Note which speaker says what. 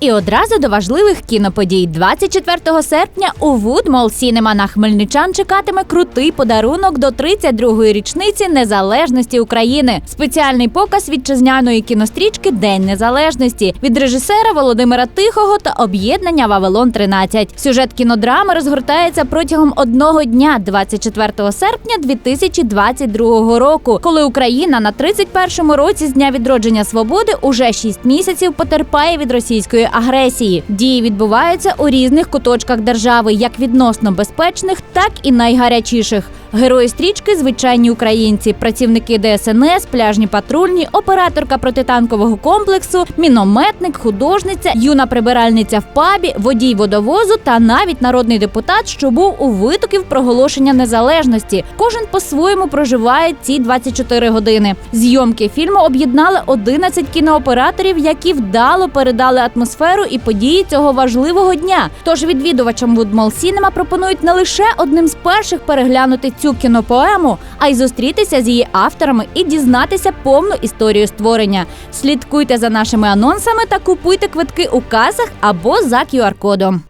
Speaker 1: І одразу до важливих кіноподій. 24 серпня у Woodmall Cinema на хмельничан чекатиме крутий подарунок до 32-ї річниці незалежності України. Спеціальний показ вітчизняної кінострічки День Незалежності від режисера Володимира Тихого та об'єднання Вавилон 13 Сюжет кінодрами розгортається протягом одного дня, 24 серпня 2022 року, коли Україна на 31-му році з дня відродження свободи уже 6 місяців потерпає від російської агресії. Дії відбуваються у різних куточках держави, як відносно безпечних, так і найгарячіших. Герої стрічки звичайні українці, працівники ДСНС, пляжні патрульні, операторка протитанкового комплексу, мінометник, художниця, юна прибиральниця в пабі, водій водовозу та навіть народний депутат, що був у витоків проголошення незалежності. Кожен по-своєму проживає ці 24 години. Зйомки фільму об'єднали 11 кінооператорів, які вдало передали атмосферу і події цього важливого дня. Тож відвідувачам Woodmall Cinema пропонують не лише одним з перших переглянути цю кінопоему, а й зустрітися з її авторами і дізнатися повну історію створення. Слідкуйте за нашими анонсами та купуйте квитки у касах або за QR-кодом.